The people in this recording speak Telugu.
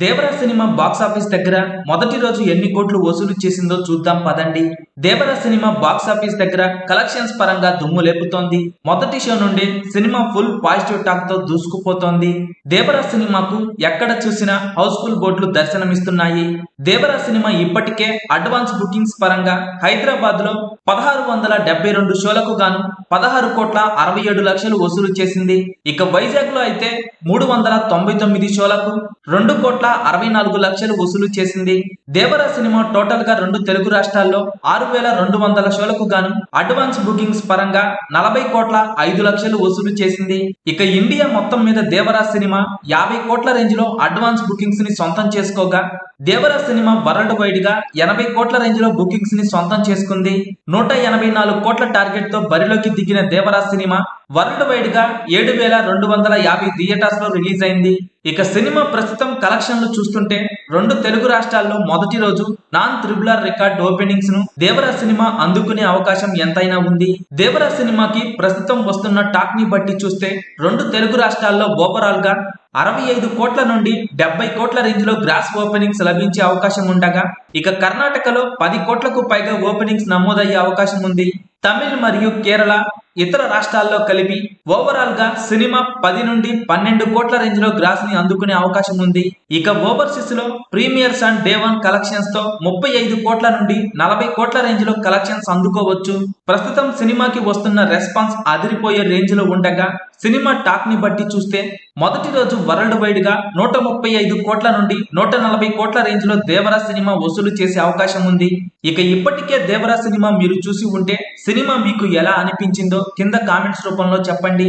దేవరా సినిమా బాక్స్ ఆఫీస్ దగ్గర మొదటి రోజు ఎన్ని కోట్లు వసూలు చేసిందో చూద్దాం పదండి. దేవరా సినిమా బాక్స్ ఆఫీస్ దగ్గర కలెక్షన్స్ పరంగా దుమ్ము లేపుతోంది. మొదటి షో నుండి సినిమా ఫుల్ పాజిటివ్ టాక్తో దూసుకుపోతోంది. దేవరా సినిమాకు ఎక్కడ చూసినా హౌస్ఫుల్ బోర్డులు దర్శనమిస్తున్నాయి. దేవరా సినిమా ఇప్పటికే అడ్వాన్స్ బుకింగ్స్ పరంగా హైదరాబాద్లో పదహారు వందల డెబ్బై రెండు షోలకు గాను పదహారు కోట్ల అరవై ఏడు లక్షలు వసూలు చేసింది. ఇక వైజాగ్లో అయితే మూడు వందల తొంభై తొమ్మిది షోలకు రెండు కోట్ల అరవై నాలుగు లక్షలు వసూలు చేసింది. దేవరా సినిమా టోటల్గా రెండు తెలుగు రాష్ట్రాల్లో ఆరు వేల రెండు వందల షోలకు గాను అడ్వాన్స్ బుకింగ్స్ పరంగా నలభై కోట్ల ఐదు లక్షలు వసూలు చేసింది. ఇక ఇండియా మొత్తం మీద దేవరా సినిమా యాభై కోట్ల రేంజ్లో అడ్వాన్స్ బుకింగ్స్ని సొంతం చేసుకోగా దేవరా సినిమా వరల్డ్ వైడ్గా ఎనభై కోట్ల రేంజ్లో బుకింగ్స్ని సొంతం చేసుకుంది. నూట ఎనభై నాలుగు కోట్ల టార్గెట్తో బరిలోకి దిగిన దేవరా సినిమా వరల్డ్ వైడ్గా ఏడు వేల రెండు వందల యాభై థియేటర్స్లో రిలీజ్ అయింది. ఇక సినిమా ప్రస్తుతం కలెక్షన్లు చూస్తుంటే రెండు తెలుగు రాష్ట్రాల్లో మొదటి రోజు నాన్ త్రిబులర్ రికార్డ్ ఓపెనింగ్స్ను దేవరా సినిమా అందుకునే అవకాశం ఎంతైనా ఉంది. దేవరా సినిమాకి ప్రస్తుతం వస్తున్న టాక్ని బట్టి చూస్తే రెండు తెలుగు రాష్ట్రాల్లో ఓవరాల్గా అరవై ఐదు కోట్ల నుండి డెబ్బై కోట్ల రేంజ్లో గ్రాస్ ఓపెనింగ్స్ లభించే అవకాశం ఉండగా ఇక కర్ణాటకలో పది కోట్లకు పైగా ఓపెనింగ్స్ నమోదయ్యే అవకాశం ఉంది. తమిళ్ మరియు కేరళ ఇతర రాష్ట్రాల్లో కలిపి ఓవరాల్గా సినిమా పది నుండి పన్నెండు కోట్ల రేంజ్లో గ్రాస్ని అందుకునే అవకాశం ఉంది. ఇక ఓవర్సీస్లో ప్రీమియర్స్ అండ్ డే వన్ కలెక్షన్స్తో ముప్పై ఐదు కోట్ల నుండి నలభై కోట్ల రేంజ్లో కలెక్షన్స్ అందుకోవచ్చు. ప్రస్తుతం సినిమాకి వస్తున్న రెస్పాన్స్ అదిరిపోయే రేంజ్లో ఉండగా సినిమా టాక్ని బట్టి చూస్తే మొదటి రోజు వరల్డ్ వైడ్గా నూట ముప్పై ఐదు కోట్ల నుండి నూట నలభై కోట్ల రేంజ్లో దేవరా సినిమా వసూలు చేసే అవకాశం ఉంది. ఇక ఇప్పటికే దేవరా సినిమా మీరు చూసి ఉంటే సినిమా మీకు ఎలా అనిపించిందో కింద కామెంట్స్ రూపంలో చెప్పండి.